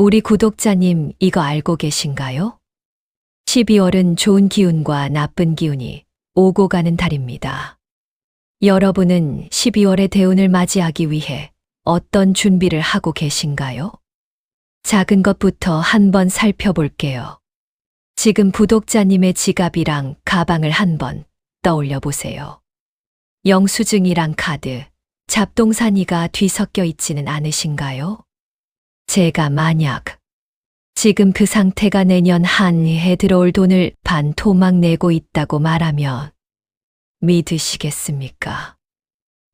우리 구독자님 이거 알고 계신가요? 12월은 좋은 기운과 나쁜 기운이 오고 가는 달입니다. 여러분은 12월의 대운을 맞이하기 위해 어떤 준비를 하고 계신가요? 작은 것부터 한번 살펴볼게요. 지금 구독자님의 지갑이랑 가방을 한번 떠올려 보세요. 영수증이랑 카드, 잡동사니가 뒤섞여 있지는 않으신가요? 제가 만약 지금 그 상태가 내년 한 해에 들어올 돈을 반 토막 내고 있다고 말하면 믿으시겠습니까?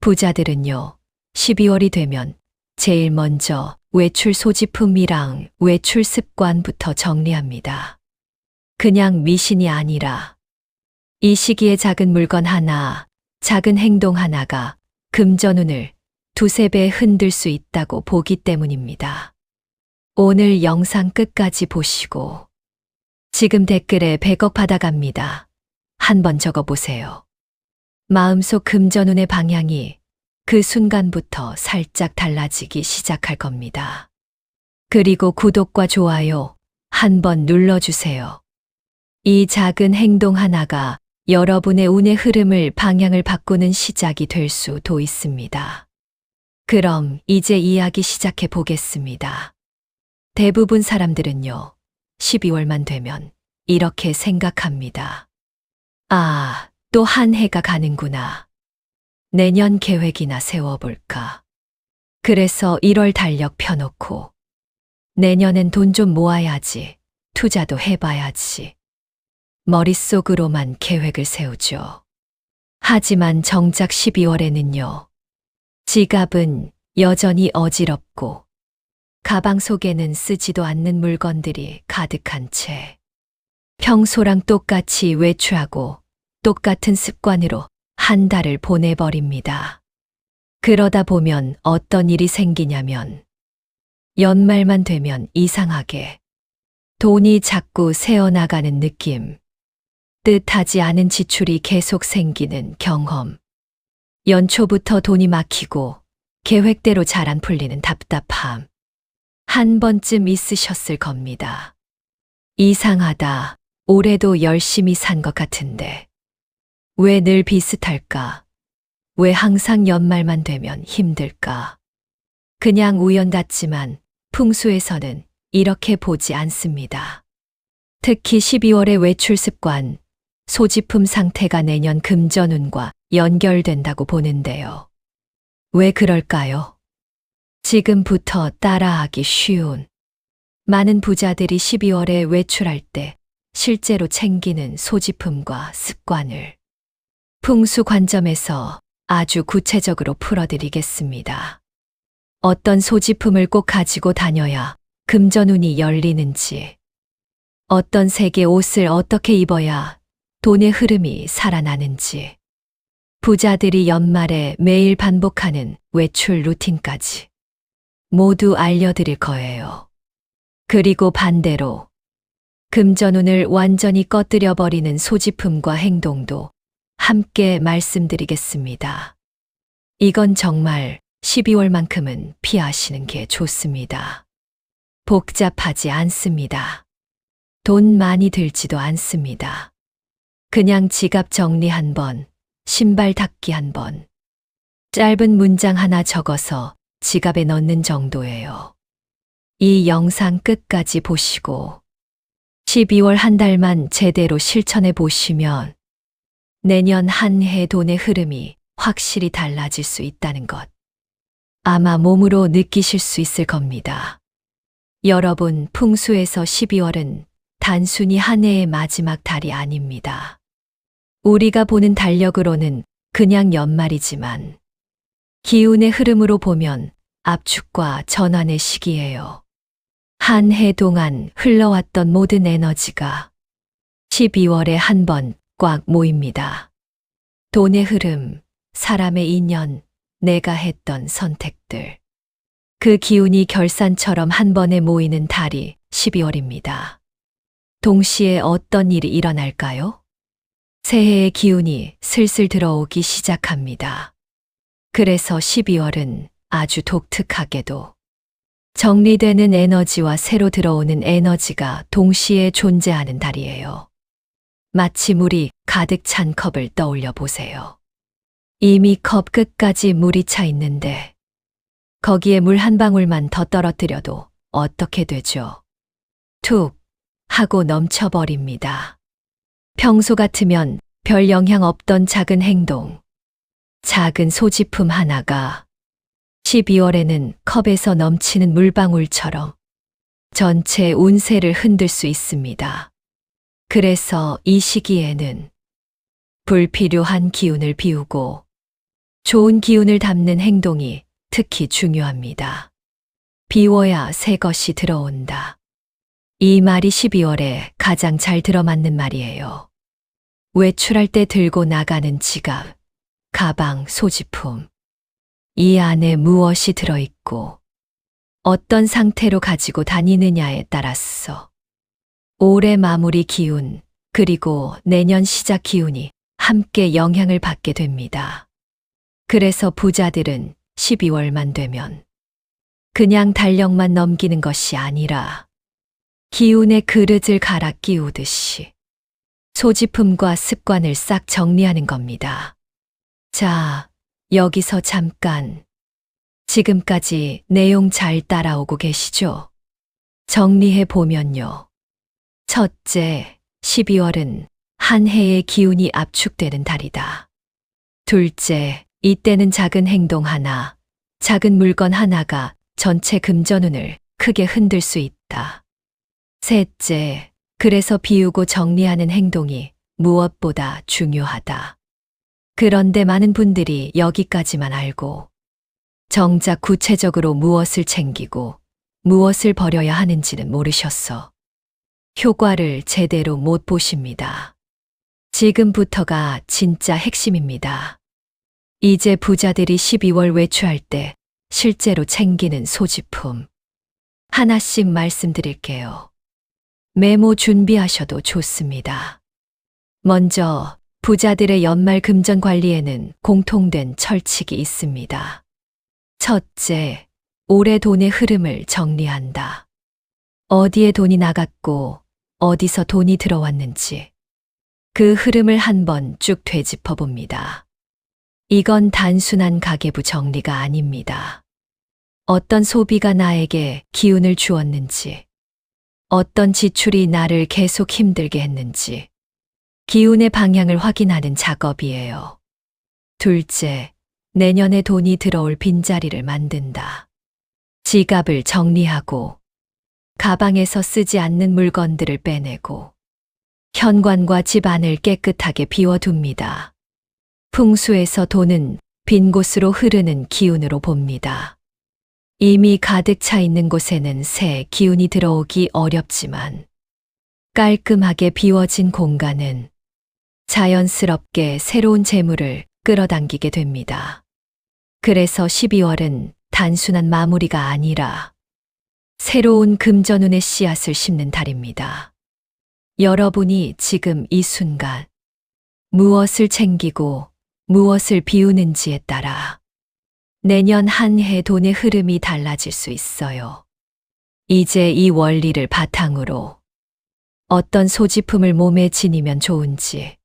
부자들은요, 12월이 되면 제일 먼저 외출 소지품이랑 외출 습관부터 정리합니다. 그냥 미신이 아니라 이 시기에 작은 물건 하나, 작은 행동 하나가 금전운을 두세 배 흔들 수 있다고 보기 때문입니다. 오늘 영상 끝까지 보시고 지금 댓글에 100억 받아갑니다. 한번 적어보세요. 마음속 금전운의 방향이 그 순간부터 살짝 달라지기 시작할 겁니다. 그리고 구독과 좋아요 한번 눌러주세요. 이 작은 행동 하나가 여러분의 운의 흐름을 방향을 바꾸는 시작이 될 수도 있습니다. 그럼 이제 이야기 시작해 보겠습니다. 대부분 사람들은요, 12월만 되면 이렇게 생각합니다. 아, 또 한 해가 가는구나. 내년 계획이나 세워볼까. 그래서 1월 달력 펴놓고, 내년엔 돈 좀 모아야지, 투자도 해봐야지. 머릿속으로만 계획을 세우죠. 하지만 정작 12월에는요, 지갑은 여전히 어지럽고, 가방 속에는 쓰지도 않는 물건들이 가득한 채 평소랑 똑같이 외출하고 똑같은 습관으로 한 달을 보내버립니다. 그러다 보면 어떤 일이 생기냐면 연말만 되면 이상하게 돈이 자꾸 새어나가는 느낌, 뜻하지 않은 지출이 계속 생기는 경험, 연초부터 돈이 막히고 계획대로 잘 안 풀리는 답답함, 한 번쯤 있으셨을 겁니다. 이상하다. 올해도 열심히 산 것 같은데. 왜 늘 비슷할까? 왜 항상 연말만 되면 힘들까? 그냥 우연 같지만 풍수에서는 이렇게 보지 않습니다. 특히 12월의 외출 습관, 소지품 상태가 내년 금전운과 연결된다고 보는데요. 왜 그럴까요? 지금부터 따라하기 쉬운 많은 부자들이 12월에 외출할 때 실제로 챙기는 소지품과 습관을 풍수 관점에서 아주 구체적으로 풀어드리겠습니다. 어떤 소지품을 꼭 가지고 다녀야 금전운이 열리는지, 어떤 색의 옷을 어떻게 입어야 돈의 흐름이 살아나는지, 부자들이 연말에 매일 반복하는 외출 루틴까지. 모두 알려드릴 거예요. 그리고 반대로 금전운을 완전히 꺼뜨려 버리는 소지품과 행동도 함께 말씀드리겠습니다. 이건 정말 12월만큼은 피하시는 게 좋습니다. 복잡하지 않습니다. 돈 많이 들지도 않습니다. 그냥 지갑 정리 한 번, 신발 닦기 한 번, 짧은 문장 하나 적어서 지갑에 넣는 정도예요. 이 영상 끝까지 보시고 12월 한 달만 제대로 실천해 보시면 내년 한 해 돈의 흐름이 확실히 달라질 수 있다는 것. 아마 몸으로 느끼실 수 있을 겁니다. 여러분, 풍수에서 12월은 단순히 한 해의 마지막 달이 아닙니다. 우리가 보는 달력으로는 그냥 연말이지만 기운의 흐름으로 보면 압축과 전환의 시기예요. 한 해 동안 흘러왔던 모든 에너지가 12월에 한 번 꽉 모입니다. 돈의 흐름, 사람의 인연, 내가 했던 선택들. 그 기운이 결산처럼 한 번에 모이는 달이 12월입니다. 동시에 어떤 일이 일어날까요? 새해의 기운이 슬슬 들어오기 시작합니다. 그래서 12월은 아주 독특하게도 정리되는 에너지와 새로 들어오는 에너지가 동시에 존재하는 달이에요. 마치 물이 가득 찬 컵을 떠올려 보세요. 이미 컵 끝까지 물이 차 있는데 거기에 물 한 방울만 더 떨어뜨려도 어떻게 되죠? 툭 하고 넘쳐버립니다. 평소 같으면 별 영향 없던 작은 행동, 작은 소지품 하나가 12월에는 컵에서 넘치는 물방울처럼 전체 운세를 흔들 수 있습니다. 그래서 이 시기에는 불필요한 기운을 비우고 좋은 기운을 담는 행동이 특히 중요합니다. 비워야 새 것이 들어온다. 이 말이 12월에 가장 잘 들어맞는 말이에요. 외출할 때 들고 나가는 지갑, 가방, 소지품. 이 안에 무엇이 들어있고 어떤 상태로 가지고 다니느냐에 따라서 올해 마무리 기운 그리고 내년 시작 기운이 함께 영향을 받게 됩니다. 그래서 부자들은 12월만 되면 그냥 달력만 넘기는 것이 아니라 기운의 그릇을 갈아 끼우듯이 소지품과 습관을 싹 정리하는 겁니다. 자, 여기서 잠깐. 지금까지 내용 잘 따라오고 계시죠? 정리해 보면요. 첫째, 12월은 한 해의 기운이 압축되는 달이다. 둘째, 이때는 작은 행동 하나, 작은 물건 하나가 전체 금전운을 크게 흔들 수 있다. 셋째, 그래서 비우고 정리하는 행동이 무엇보다 중요하다. 그런데 많은 분들이 여기까지만 알고 정작 구체적으로 무엇을 챙기고 무엇을 버려야 하는지는 모르셨어. 효과를 제대로 못 보십니다. 지금부터가 진짜 핵심입니다. 이제 부자들이 12월 외출할 때 실제로 챙기는 소지품. 하나씩 말씀드릴게요. 메모 준비하셔도 좋습니다. 먼저 부자들의 연말 금전 관리에는 공통된 철칙이 있습니다. 첫째, 올해 돈의 흐름을 정리한다. 어디에 돈이 나갔고 어디서 돈이 들어왔는지 그 흐름을 한번 쭉 되짚어 봅니다. 이건 단순한 가계부 정리가 아닙니다. 어떤 소비가 나에게 기운을 주었는지, 어떤 지출이 나를 계속 힘들게 했는지, 기운의 방향을 확인하는 작업이에요. 둘째, 내년에 돈이 들어올 빈자리를 만든다. 지갑을 정리하고, 가방에서 쓰지 않는 물건들을 빼내고, 현관과 집 안을 깨끗하게 비워둡니다. 풍수에서 돈은 빈 곳으로 흐르는 기운으로 봅니다. 이미 가득 차 있는 곳에는 새 기운이 들어오기 어렵지만 깔끔하게 비워진 공간은 자연스럽게 새로운 재물을 끌어당기게 됩니다. 그래서 12월은 단순한 마무리가 아니라 새로운 금전운의 씨앗을 심는 달입니다. 여러분이 지금 이 순간 무엇을 챙기고 무엇을 비우는지에 따라 내년 한 해 돈의 흐름이 달라질 수 있어요. 이제 이 원리를 바탕으로 어떤 소지품을 몸에 지니면 좋은지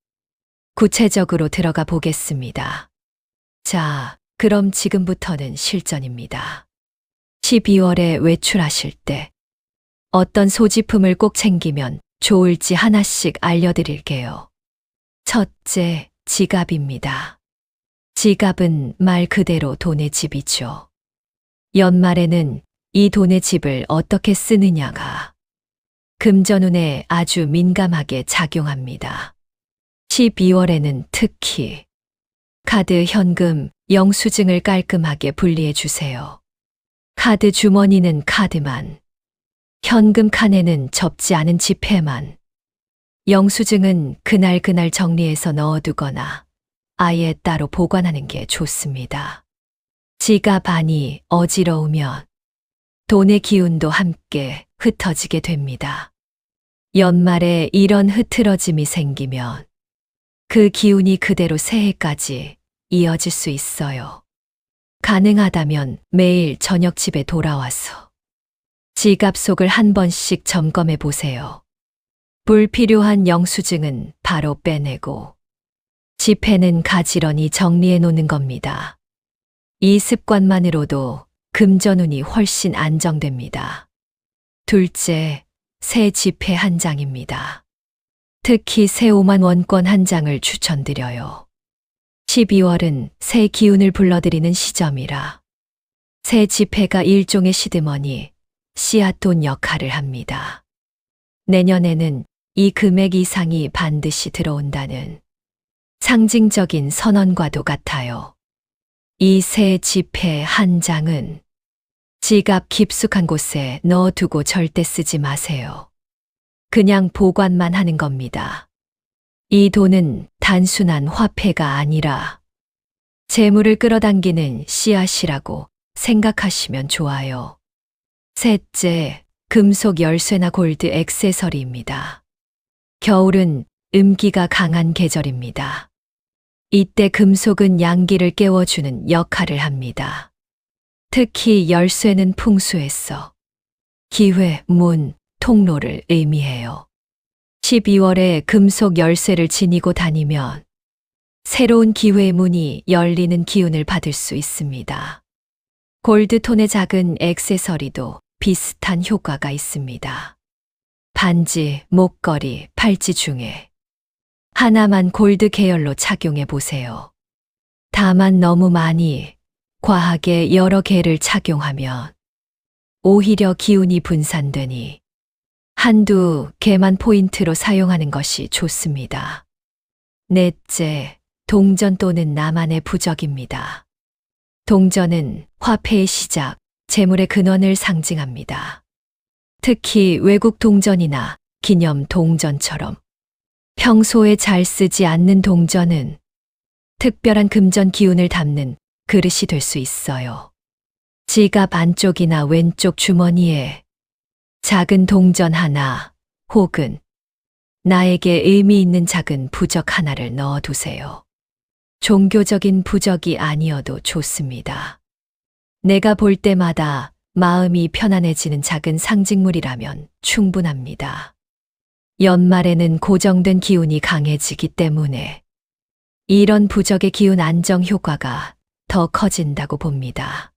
구체적으로 들어가 보겠습니다. 자, 그럼 지금부터는 실전입니다. 12월에 외출하실 때 어떤 소지품을 꼭 챙기면 좋을지 하나씩 알려드릴게요. 첫째, 지갑입니다. 지갑은 말 그대로 돈의 집이죠. 연말에는 이 돈의 집을 어떻게 쓰느냐가 금전운에 아주 민감하게 작용합니다. 12월에는 특히 카드, 현금, 영수증을 깔끔하게 분리해 주세요. 카드 주머니는 카드만, 현금 칸에는 접지 않은 지폐만, 영수증은 그날그날 정리해서 넣어두거나 아예 따로 보관하는 게 좋습니다. 지갑 안이 어지러우면 돈의 기운도 함께 흩어지게 됩니다. 연말에 이런 흐트러짐이 생기면 그 기운이 그대로 새해까지 이어질 수 있어요. 가능하다면 매일 저녁 집에 돌아와서 지갑 속을 한 번씩 점검해 보세요. 불필요한 영수증은 바로 빼내고 지폐는 가지런히 정리해 놓는 겁니다. 이 습관만으로도 금전운이 훨씬 안정됩니다. 둘째, 새 지폐 한 장입니다. 특히 새 5만 원권 한 장을 추천드려요. 12월은 새 기운을 불러들이는 시점이라 새 지폐가 일종의 시드머니, 씨앗돈 역할을 합니다. 내년에는 이 금액 이상이 반드시 들어온다는 상징적인 선언과도 같아요. 이 새 지폐 한 장은 지갑 깊숙한 곳에 넣어두고 절대 쓰지 마세요. 그냥 보관만 하는 겁니다. 이 돈은 단순한 화폐가 아니라 재물을 끌어당기는 씨앗이라고 생각하시면 좋아요. 셋째, 금속 열쇠나 골드 액세서리입니다. 겨울은 음기가 강한 계절입니다. 이때 금속은 양기를 깨워주는 역할을 합니다. 특히 열쇠는 풍수에서 기회, 문, 통로를 의미해요. 12월에 금속 열쇠를 지니고 다니면 새로운 기회의 문이 열리는 기운을 받을 수 있습니다. 골드톤의 작은 액세서리도 비슷한 효과가 있습니다. 반지, 목걸이, 팔찌 중에 하나만 골드 계열로 착용해 보세요. 다만 너무 많이 과하게 여러 개를 착용하면 오히려 기운이 분산되니 한두 개만 포인트로 사용하는 것이 좋습니다. 넷째, 동전 또는 나만의 부적입니다. 동전은 화폐의 시작, 재물의 근원을 상징합니다. 특히 외국 동전이나 기념 동전처럼 평소에 잘 쓰지 않는 동전은 특별한 금전 기운을 담는 그릇이 될 수 있어요. 지갑 안쪽이나 왼쪽 주머니에 작은 동전 하나 혹은 나에게 의미 있는 작은 부적 하나를 넣어 두세요. 종교적인 부적이 아니어도 좋습니다. 내가 볼 때마다 마음이 편안해지는 작은 상징물이라면 충분합니다. 연말에는 고정된 기운이 강해지기 때문에 이런 부적의 기운 안정 효과가 더 커진다고 봅니다.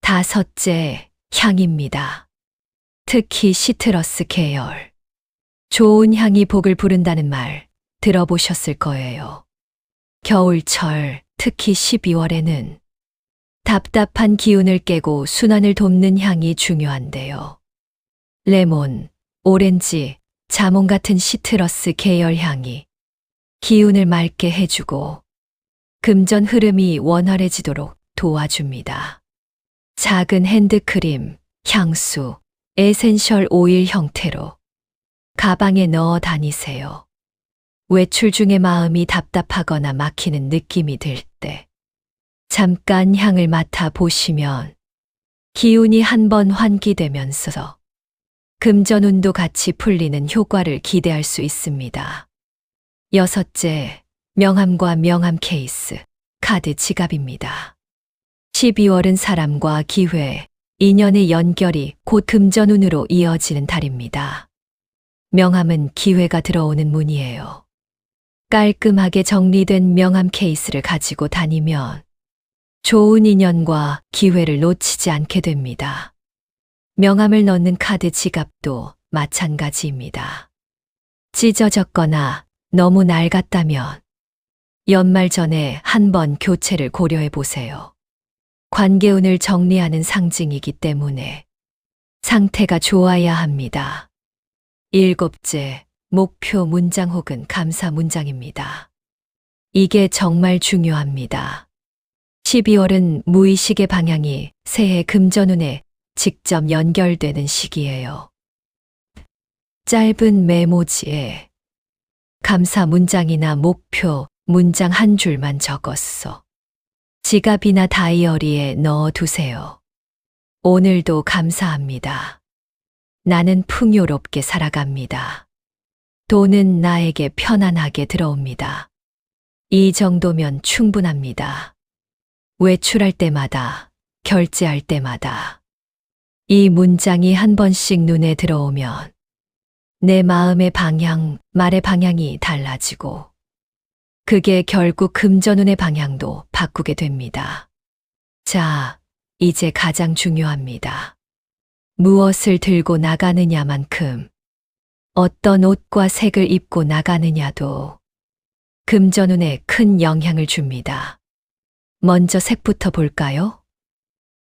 다섯째, 향입니다. 특히 시트러스 계열. 좋은 향이 복을 부른다는 말 들어보셨을 거예요. 겨울철, 특히 12월에는 답답한 기운을 깨고 순환을 돕는 향이 중요한데요. 레몬, 오렌지, 자몽 같은 시트러스 계열 향이 기운을 맑게 해주고 금전 흐름이 원활해지도록 도와줍니다. 작은 핸드크림, 향수, 에센셜 오일 형태로 가방에 넣어 다니세요. 외출 중에 마음이 답답하거나 막히는 느낌이 들 때 잠깐 향을 맡아 보시면 기운이 한 번 환기되면서 금전운도 같이 풀리는 효과를 기대할 수 있습니다. 여섯째, 명함과 명함 케이스, 카드 지갑입니다. 12월은 사람과 기회, 인연의 연결이 곧 금전운으로 이어지는 달입니다. 명함은 기회가 들어오는 문이에요. 깔끔하게 정리된 명함 케이스를 가지고 다니면 좋은 인연과 기회를 놓치지 않게 됩니다. 명함을 넣는 카드 지갑도 마찬가지입니다. 찢어졌거나 너무 낡았다면 연말 전에 한 번 교체를 고려해 보세요. 관계운을 정리하는 상징이기 때문에 상태가 좋아야 합니다. 일곱째, 목표 문장 혹은 감사 문장입니다. 이게 정말 중요합니다. 12월은 무의식의 방향이 새해 금전운에 직접 연결되는 시기예요. 짧은 메모지에 감사 문장이나 목표 문장 한 줄만 적었어. 지갑이나 다이어리에 넣어 두세요. 오늘도 감사합니다. 나는 풍요롭게 살아갑니다. 돈은 나에게 편안하게 들어옵니다. 이 정도면 충분합니다. 외출할 때마다, 결제할 때마다, 이 문장이 한 번씩 눈에 들어오면 내 마음의 방향, 말의 방향이 달라지고 그게 결국 금전운의 방향도 바꾸게 됩니다. 자, 이제 가장 중요합니다. 무엇을 들고 나가느냐만큼 어떤 옷과 색을 입고 나가느냐도 금전운에 큰 영향을 줍니다. 먼저 색부터 볼까요?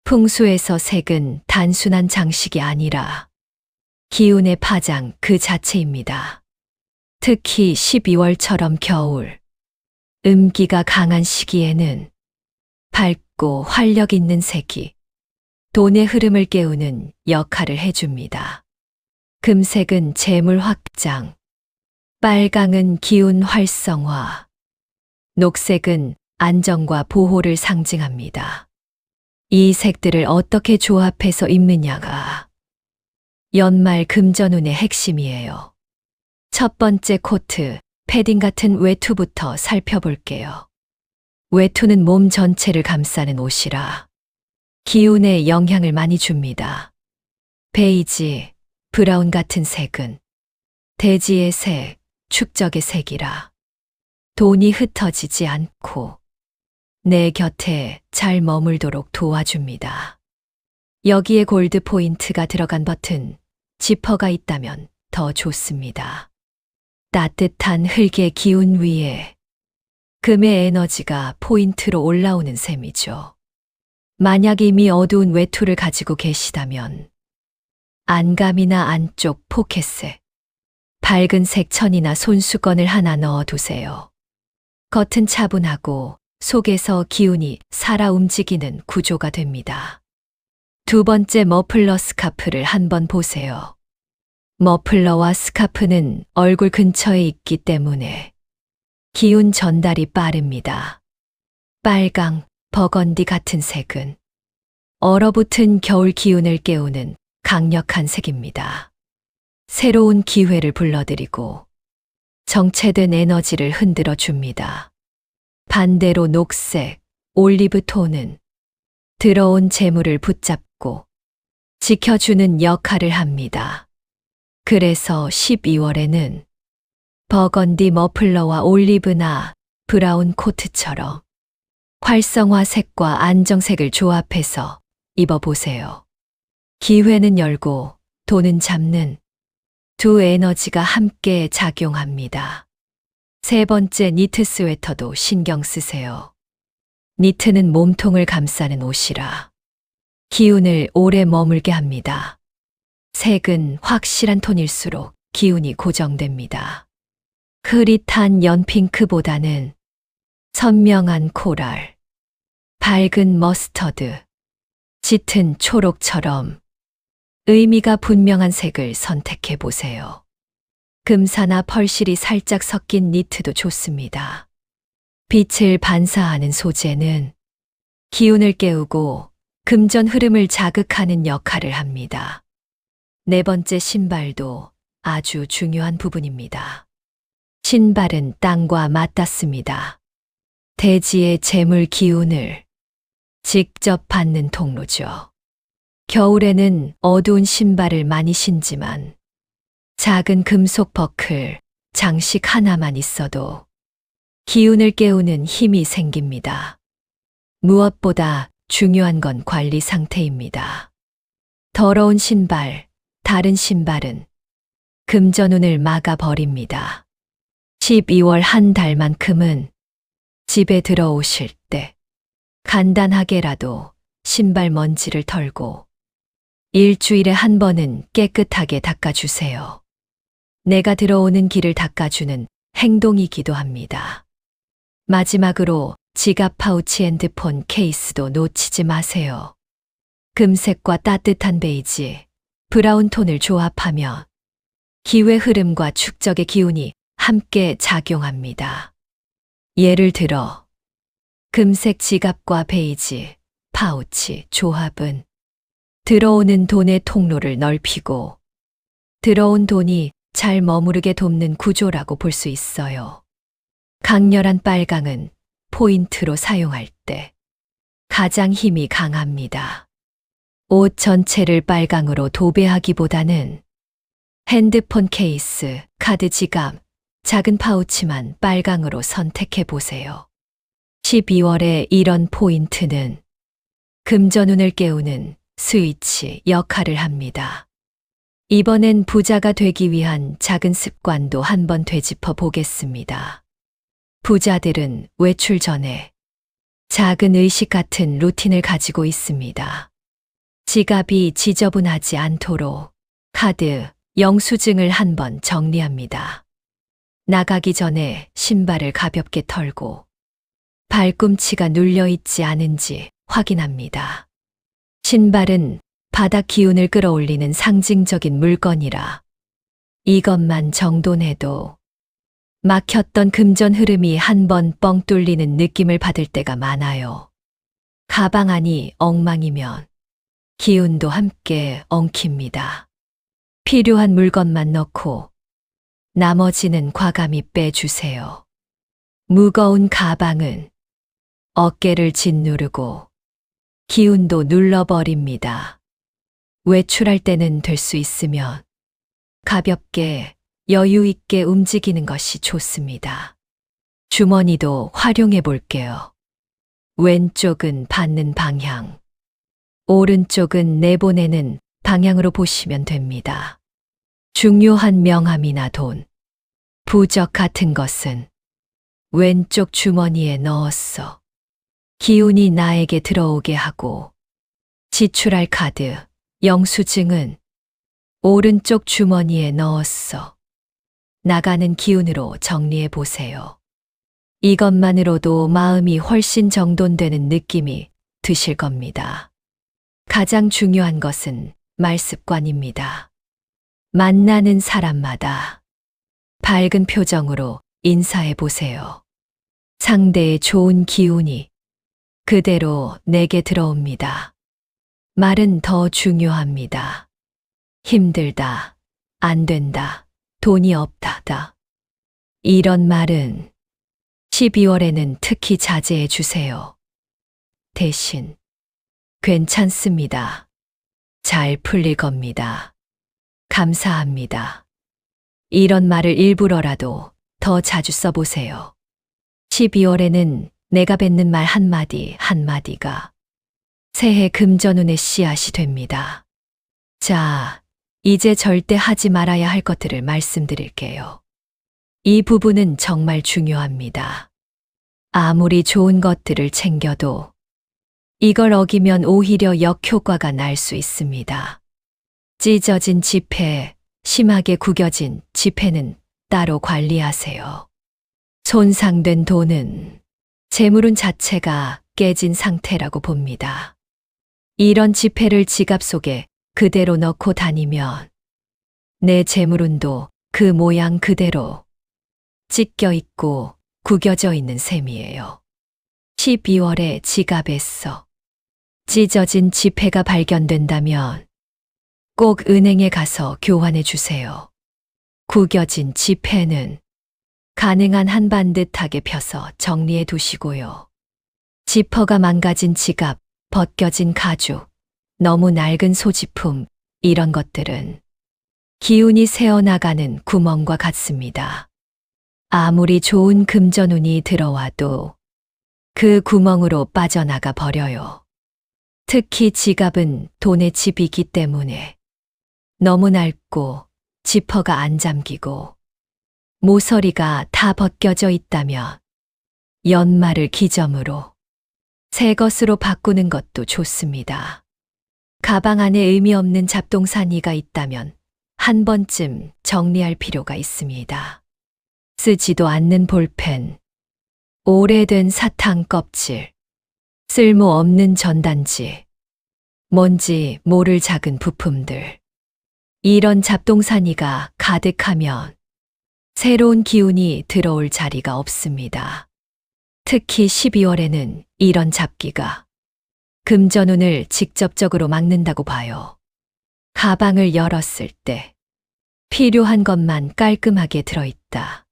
풍수에서 색은 단순한 장식이 아니라 기운의 파장 그 자체입니다. 특히 12월처럼 겨울, 음기가 강한 시기에는 밝고 활력 있는 색이 돈의 흐름을 깨우는 역할을 해줍니다. 금색은 재물 확장, 빨강은 기운 활성화, 녹색은 안정과 보호를 상징합니다. 이 색들을 어떻게 조합해서 입느냐가 연말 금전운의 핵심이에요. 첫 번째 코트, 패딩 같은 외투부터 살펴볼게요. 외투는 몸 전체를 감싸는 옷이라 기운에 영향을 많이 줍니다. 베이지, 브라운 같은 색은 대지의 색, 축적의 색이라 돈이 흩어지지 않고 내 곁에 잘 머물도록 도와줍니다. 여기에 골드 포인트가 들어간 버튼, 지퍼가 있다면 더 좋습니다. 따뜻한 흙의 기운 위에 금의 에너지가 포인트로 올라오는 셈이죠. 만약 이미 어두운 외투를 가지고 계시다면 안감이나 안쪽 포켓에 밝은 색 천이나 손수건을 하나 넣어 두세요. 겉은 차분하고 속에서 기운이 살아 움직이는 구조가 됩니다. 두 번째 머플러 스카프를 한번 보세요. 머플러와 스카프는 얼굴 근처에 있기 때문에 기운 전달이 빠릅니다. 빨강, 버건디 같은 색은 얼어붙은 겨울 기운을 깨우는 강력한 색입니다. 새로운 기회를 불러들이고 정체된 에너지를 흔들어 줍니다. 반대로 녹색, 올리브 톤은 들어온 재물을 붙잡고 지켜주는 역할을 합니다. 그래서 12월에는 버건디 머플러와 올리브나 브라운 코트처럼 활성화색과 안정색을 조합해서 입어보세요. 기회는 열고 돈은 잡는 두 에너지가 함께 작용합니다. 세 번째 니트 스웨터도 신경 쓰세요. 니트는 몸통을 감싸는 옷이라 기운을 오래 머물게 합니다. 색은 확실한 톤일수록 기운이 고정됩니다. 흐릿한 연핑크보다는 선명한 코랄, 밝은 머스터드, 짙은 초록처럼 의미가 분명한 색을 선택해 보세요. 금사나 펄실이 살짝 섞인 니트도 좋습니다. 빛을 반사하는 소재는 기운을 깨우고 금전 흐름을 자극하는 역할을 합니다. 네 번째 신발도 아주 중요한 부분입니다. 신발은 땅과 맞닿습니다. 대지의 재물 기운을 직접 받는 통로죠. 겨울에는 어두운 신발을 많이 신지만 작은 금속 버클, 장식 하나만 있어도 기운을 깨우는 힘이 생깁니다. 무엇보다 중요한 건 관리 상태입니다. 더러운 신발, 다른 신발은 금전운을 막아버립니다. 12월 한 달만큼은 집에 들어오실 때 간단하게라도 신발 먼지를 털고 일주일에 한 번은 깨끗하게 닦아주세요. 내가 들어오는 길을 닦아주는 행동이기도 합니다. 마지막으로 지갑 파우치 핸드폰 케이스도 놓치지 마세요. 금색과 따뜻한 베이지, 브라운 톤을 조합하며 기회 흐름과 축적의 기운이 함께 작용합니다. 예를 들어, 금색 지갑과 베이지, 파우치 조합은 들어오는 돈의 통로를 넓히고 들어온 돈이 잘 머무르게 돕는 구조라고 볼 수 있어요. 강렬한 빨강은 포인트로 사용할 때 가장 힘이 강합니다. 옷 전체를 빨강으로 도배하기보다는 핸드폰 케이스, 카드 지갑, 작은 파우치만 빨강으로 선택해 보세요. 12월에 이런 포인트는 금전운을 깨우는 스위치 역할을 합니다. 이번엔 부자가 되기 위한 작은 습관도 한번 되짚어 보겠습니다. 부자들은 외출 전에 작은 의식 같은 루틴을 가지고 있습니다. 지갑이 지저분하지 않도록 카드, 영수증을 한번 정리합니다. 나가기 전에 신발을 가볍게 털고 발꿈치가 눌려 있지 않은지 확인합니다. 신발은 바닥 기운을 끌어올리는 상징적인 물건이라 이것만 정돈해도 막혔던 금전 흐름이 한 번 뻥 뚫리는 느낌을 받을 때가 많아요. 가방 안이 엉망이면 기운도 함께 엉킵니다. 필요한 물건만 넣고 나머지는 과감히 빼주세요. 무거운 가방은 어깨를 짓누르고 기운도 눌러버립니다. 외출할 때는 될 수 있으면 가볍게 여유 있게 움직이는 것이 좋습니다. 주머니도 활용해 볼게요. 왼쪽은 받는 방향, 오른쪽은 내보내는 방향으로 보시면 됩니다. 중요한 명함이나 돈, 부적 같은 것은 왼쪽 주머니에 넣었어. 기운이 나에게 들어오게 하고 지출할 카드, 영수증은 오른쪽 주머니에 넣었어. 나가는 기운으로 정리해 보세요. 이것만으로도 마음이 훨씬 정돈되는 느낌이 드실 겁니다. 가장 중요한 것은 말습관입니다. 만나는 사람마다 밝은 표정으로 인사해 보세요. 상대의 좋은 기운이 그대로 내게 들어옵니다. 말은 더 중요합니다. 힘들다, 안 된다, 돈이 없다다. 이런 말은 12월에는 특히 자제해 주세요. 대신 괜찮습니다. 잘 풀릴 겁니다. 감사합니다. 이런 말을 일부러라도 더 자주 써보세요. 12월에는 내가 뱉는 말 한마디 한마디가 새해 금전운의 씨앗이 됩니다. 자, 이제 절대 하지 말아야 할 것들을 말씀드릴게요. 이 부분은 정말 중요합니다. 아무리 좋은 것들을 챙겨도 이걸 어기면 오히려 역효과가 날 수 있습니다. 찢어진 지폐, 심하게 구겨진 지폐는 따로 관리하세요. 손상된 돈은 재물운 자체가 깨진 상태라고 봅니다. 이런 지폐를 지갑 속에 그대로 넣고 다니면 내 재물운도 그 모양 그대로 찢겨 있고 구겨져 있는 셈이에요. 12월에 지갑에서 찢어진 지폐가 발견된다면 꼭 은행에 가서 교환해 주세요. 구겨진 지폐는 가능한 한 반듯하게 펴서 정리해 두시고요. 지퍼가 망가진 지갑, 벗겨진 가죽, 너무 낡은 소지품, 이런 것들은 기운이 새어나가는 구멍과 같습니다. 아무리 좋은 금전운이 들어와도 그 구멍으로 빠져나가 버려요. 특히 지갑은 돈의 집이기 때문에 너무 낡고 지퍼가 안 잠기고 모서리가 다 벗겨져 있다면 연말을 기점으로 새 것으로 바꾸는 것도 좋습니다. 가방 안에 의미 없는 잡동사니가 있다면 한 번쯤 정리할 필요가 있습니다. 쓰지도 않는 볼펜, 오래된 사탕 껍질, 쓸모없는 전단지, 뭔지 모를 작은 부품들. 이런 잡동사니가 가득하면 새로운 기운이 들어올 자리가 없습니다. 특히 12월에는 이런 잡기가 금전운을 직접적으로 막는다고 봐요. 가방을 열었을 때 필요한 것만 깔끔하게 들어있다.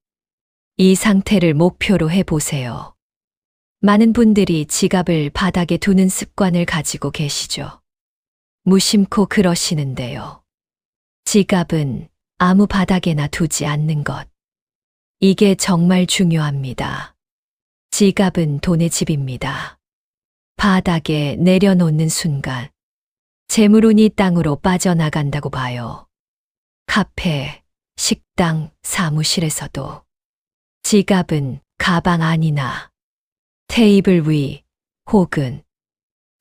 이 상태를 목표로 해보세요. 많은 분들이 지갑을 바닥에 두는 습관을 가지고 계시죠. 무심코 그러시는데요. 지갑은 아무 바닥에나 두지 않는 것. 이게 정말 중요합니다. 지갑은 돈의 집입니다. 바닥에 내려놓는 순간, 재물운이 땅으로 빠져나간다고 봐요. 카페, 식당, 사무실에서도. 지갑은 가방 안이나 테이블 위 혹은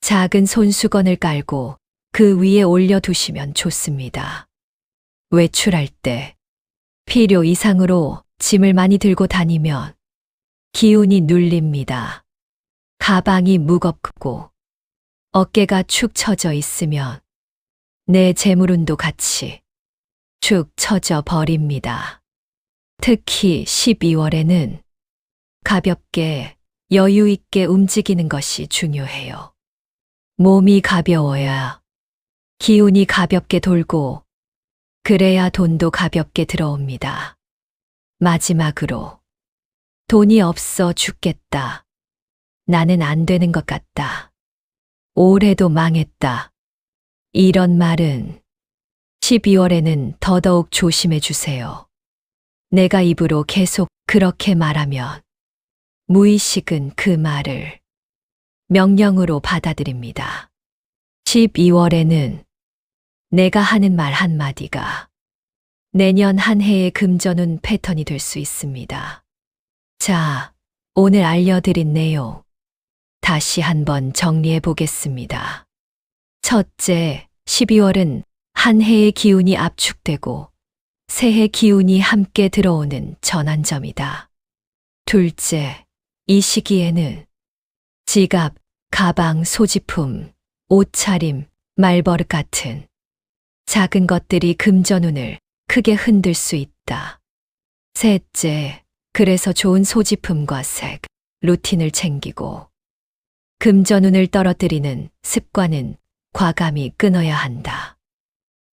작은 손수건을 깔고 그 위에 올려두시면 좋습니다. 외출할 때 필요 이상으로 짐을 많이 들고 다니면 기운이 눌립니다. 가방이 무겁고 어깨가 축 처져 있으면 내 재물운도 같이 축 처져 버립니다. 특히 12월에는 가볍게 여유 있게 움직이는 것이 중요해요. 몸이 가벼워야 기운이 가볍게 돌고 그래야 돈도 가볍게 들어옵니다. 마지막으로 돈이 없어 죽겠다. 나는 안 되는 것 같다. 올해도 망했다. 이런 말은 12월에는 더더욱 조심해 주세요. 내가 입으로 계속 그렇게 말하면 무의식은 그 말을 명령으로 받아들입니다. 12월에는 내가 하는 말 한마디가 내년 한 해의 금전운 패턴이 될 수 있습니다. 자, 오늘 알려드린 내용 다시 한번 정리해 보겠습니다. 첫째, 12월은 한 해의 기운이 압축되고 새해 기운이 함께 들어오는 전환점이다. 둘째, 이 시기에는 지갑, 가방, 소지품, 옷차림, 말버릇 같은 작은 것들이 금전운을 크게 흔들 수 있다. 셋째, 그래서 좋은 소지품과 색, 루틴을 챙기고 금전운을 떨어뜨리는 습관은 과감히 끊어야 한다.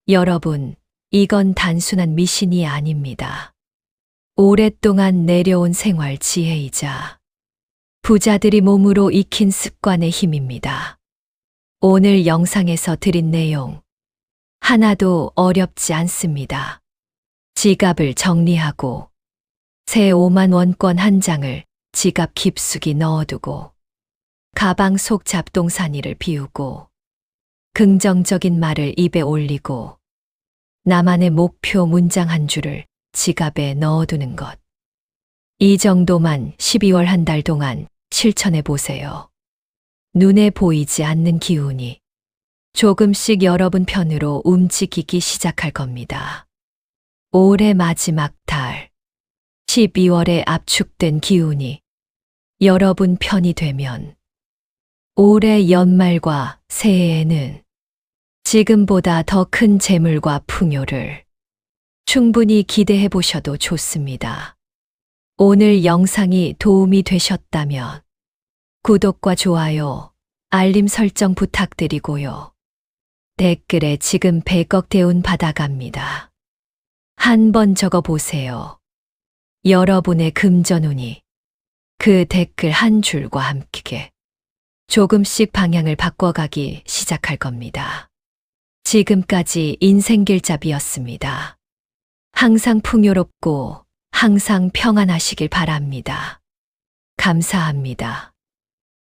여러분, 이건 단순한 미신이 아닙니다. 오랫동안 내려온 생활 지혜이자 부자들이 몸으로 익힌 습관의 힘입니다. 오늘 영상에서 드린 내용 하나도 어렵지 않습니다. 지갑을 정리하고 새 5만 원권 한 장을 지갑 깊숙이 넣어두고 가방 속 잡동사니를 비우고 긍정적인 말을 입에 올리고 나만의 목표 문장 한 줄을 지갑에 넣어두는 것. 이 정도만 12월 한 달 동안 실천해 보세요. 눈에 보이지 않는 기운이 조금씩 여러분 편으로 움직이기 시작할 겁니다. 올해 마지막 달, 12월에 압축된 기운이 여러분 편이 되면 올해 연말과 새해에는 지금보다 더 큰 재물과 풍요를 충분히 기대해 보셔도 좋습니다. 오늘 영상이 도움이 되셨다면 구독과 좋아요, 알림 설정 부탁드리고요. 댓글에 지금 100억 대운 받아갑니다. 한 번 적어 보세요. 여러분의 금전운이 그 댓글 한 줄과 함께 조금씩 방향을 바꿔가기 시작할 겁니다. 지금까지 인생길잡이였습니다. 항상 풍요롭고 항상 평안하시길 바랍니다. 감사합니다.